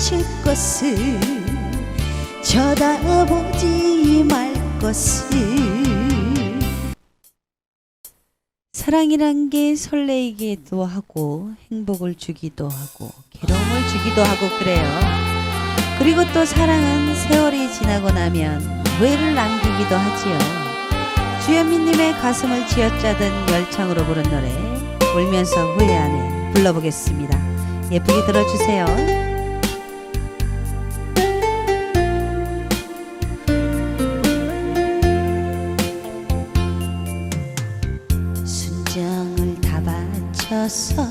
스칠 것을 쳐다보지 말 것을 사랑이란 게 설레이기도 하고 행복을 주기도 하고 괴로움을 주기도 하고 그래요. 그리고 또 사랑은 세월이 지나고 나면 후회를 남기기도 하지요. 주현미님의 가슴을 쥐어짜던 열창으로 부른 노래 울면서 후회하네 불러보겠습니다. 예쁘게 들어주세요. 바쳐서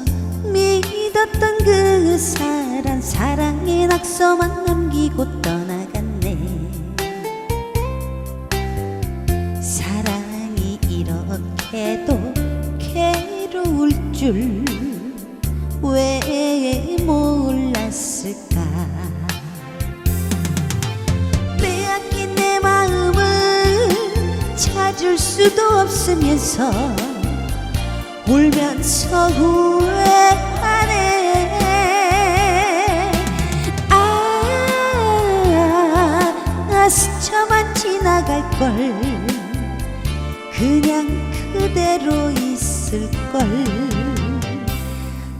믿었던 그 사람 사랑의 낙서만 남기고 떠나갔네. 사랑이 이렇게도 괴로울 줄 왜 몰랐을까? 빼앗긴 내 마음을 찾을 수도 없으면서 울면서 후회하네. 아 스쳐만 지나갈걸. 그냥 그대로 있을걸.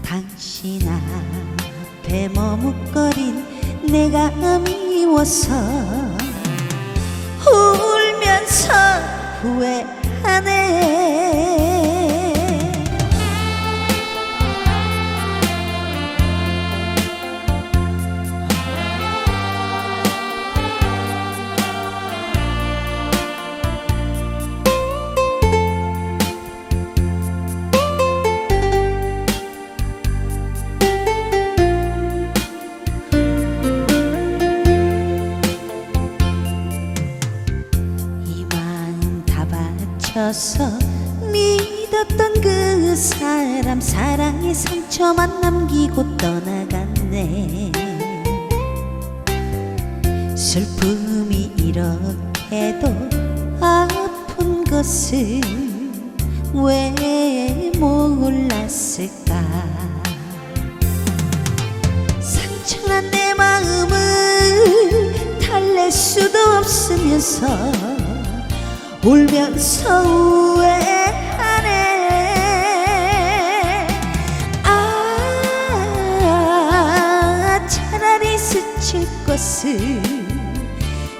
당신 앞에 머뭇거린 내가 미워서 울면서 후회하네 바쳐서 믿었던 그 사람 사랑의 상처만 남기고 떠나갔네. 슬픔이 이렇게도 아픈 것을 왜 몰랐을까? 상처난 내 마음을 달랠 수도 없으면서 울면서 후회하네. 아 차라리 스칠 것을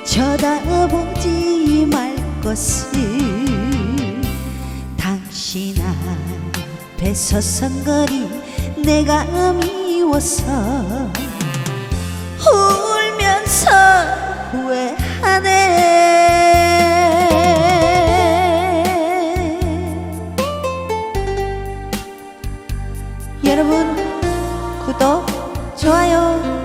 쳐다보지 말 것을 당신 앞에 서성거린 내가 미워서 所有